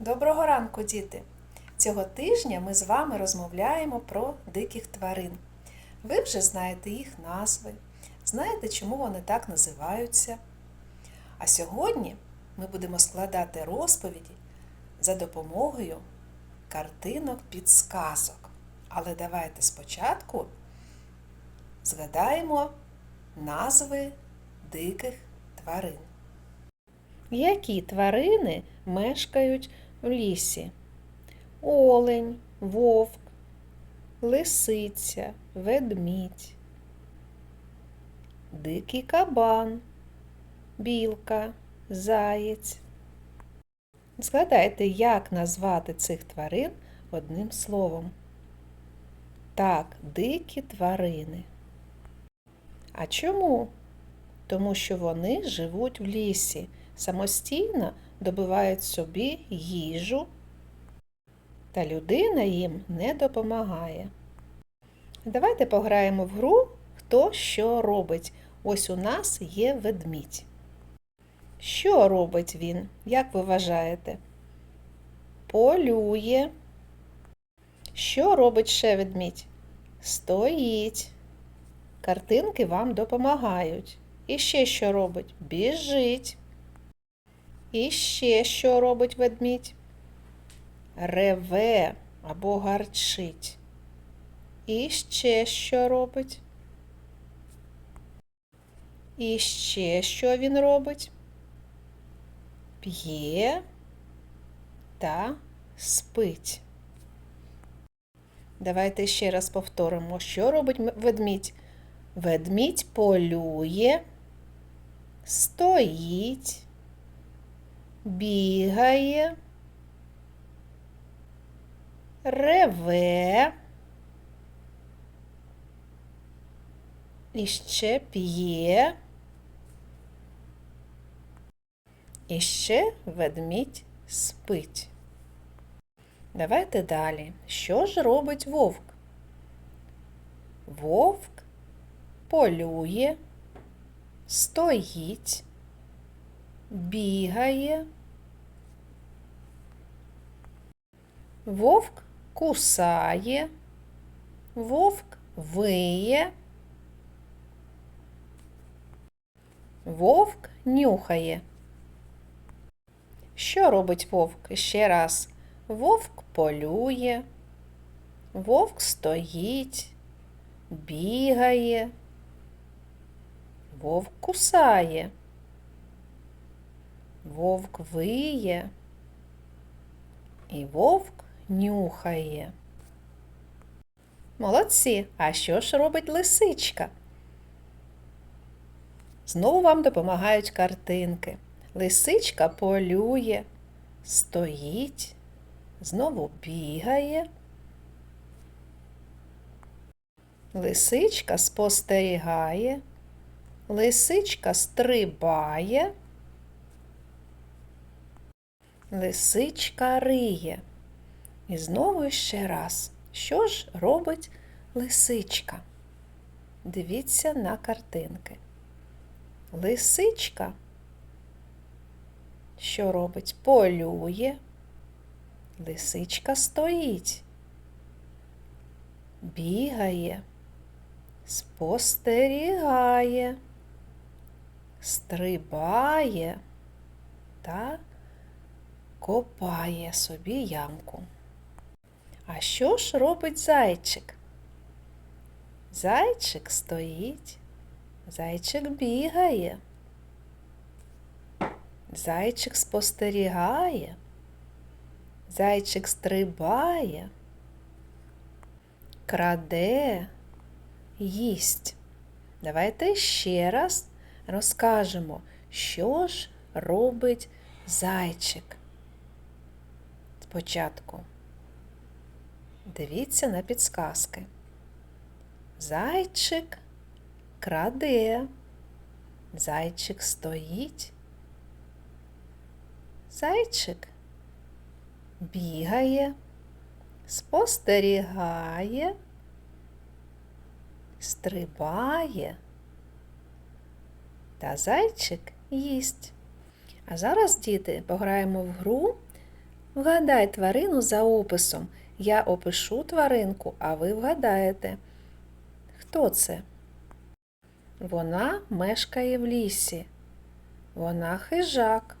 Доброго ранку, діти! Цього тижня ми з вами розмовляємо про диких тварин. Ви вже знаєте їх назви, знаєте, чому вони так називаються. А сьогодні ми будемо складати розповіді за допомогою картинок підсказок. Але давайте спочатку згадаємо назви диких тварин. Які тварини мешкають в лісі? Олень, вовк, лисиця, ведмідь, дикий кабан, білка, заєць. Згадайте, як назвати цих тварин одним словом. Так, дикі тварини. А чому? Тому що вони живуть в лісі, самостійно добивають собі їжу, та людина їм не допомагає. Давайте пограємо в гру, хто що робить. Ось у нас є ведмідь. Що робить він, як ви вважаєте? Полює. Що робить ще ведмідь? Стоїть. Картинки вам допомагають. І ще що робить? Біжить. І ще що робить ведмідь? Реве або гарчить. І ще що робить? І ще що він робить? П'є та спить. Давайте ще раз повторимо, що робить ведмідь. Ведмідь полює, стоїть, бігає, реве, і ще п'є. І ще ведмідь спить. Давайте далі. Що ж робить вовк? Вовк полює, стоїть, бігає. Вовк кусає, вовк виє, вовк нюхає. Що робить вовк? Ще раз. Вовк полює, вовк стоїть, бігає, вовк кусає, вовк виє. І вовк нюхає. Молодці! А що ж робить лисичка? Знову вам допомагають картинки. Лисичка полює, стоїть, знову бігає. Лисичка спостерігає, лисичка стрибає, лисичка риє. І знову ще раз. Що ж робить лисичка? Дивіться на картинки. Лисичка, що робить? Полює. Лисичка стоїть, бігає, спостерігає, стрибає та копає собі ямку. А що ж робить зайчик? Зайчик стоїть, зайчик бігає, зайчик спостерігає. Зайчик стрибає, краде, їсть. Давайте ще раз розкажемо, що ж робить зайчик. Спочатку дивіться на підсказки. Зайчик краде, зайчик стоїть, зайчик бігає, спостерігає, стрибає та зайчик їсть. А зараз, діти, пограємо в гру Вгадай тварину за описом. Я опишу тваринку, а ви вгадаєте. Хто це? Вона мешкає в лісі. Вона хижак.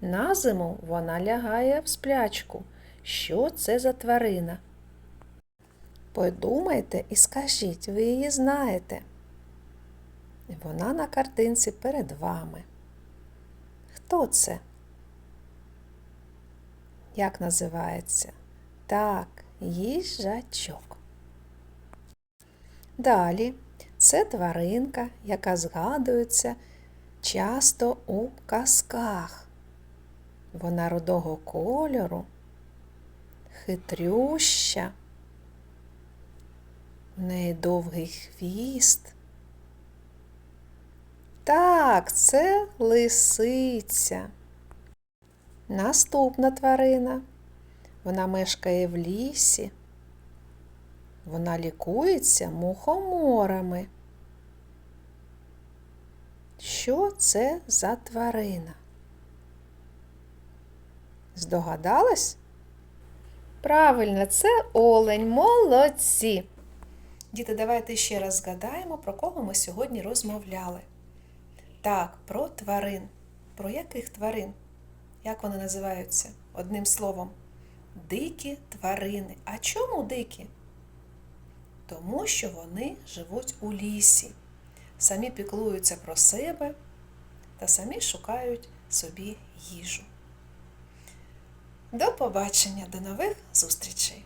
На зиму вона лягає в сплячку. Що це за тварина? Подумайте і скажіть, ви її знаєте. Вона на картинці перед вами. Хто це? Як називається? Так, їжачок. Далі це тваринка, яка згадується часто у казках. Вона рудого кольору, хитрюща, в неї довгий хвіст. Так, це лисиця. Наступна тварина. Вона мешкає в лісі. Вона лікується мухоморами. Що це за тварина? Здогадалась? Правильно, це олень. Молодці. Діти, давайте ще раз згадаємо, про кого ми сьогодні розмовляли. Так, про тварин. Про яких тварин? Як вони називаються? Одним словом, дикі тварини. А чому дикі? Тому що вони живуть у лісі, самі піклуються про себе та самі шукають собі їжу. До побачення, до нових зустрічей!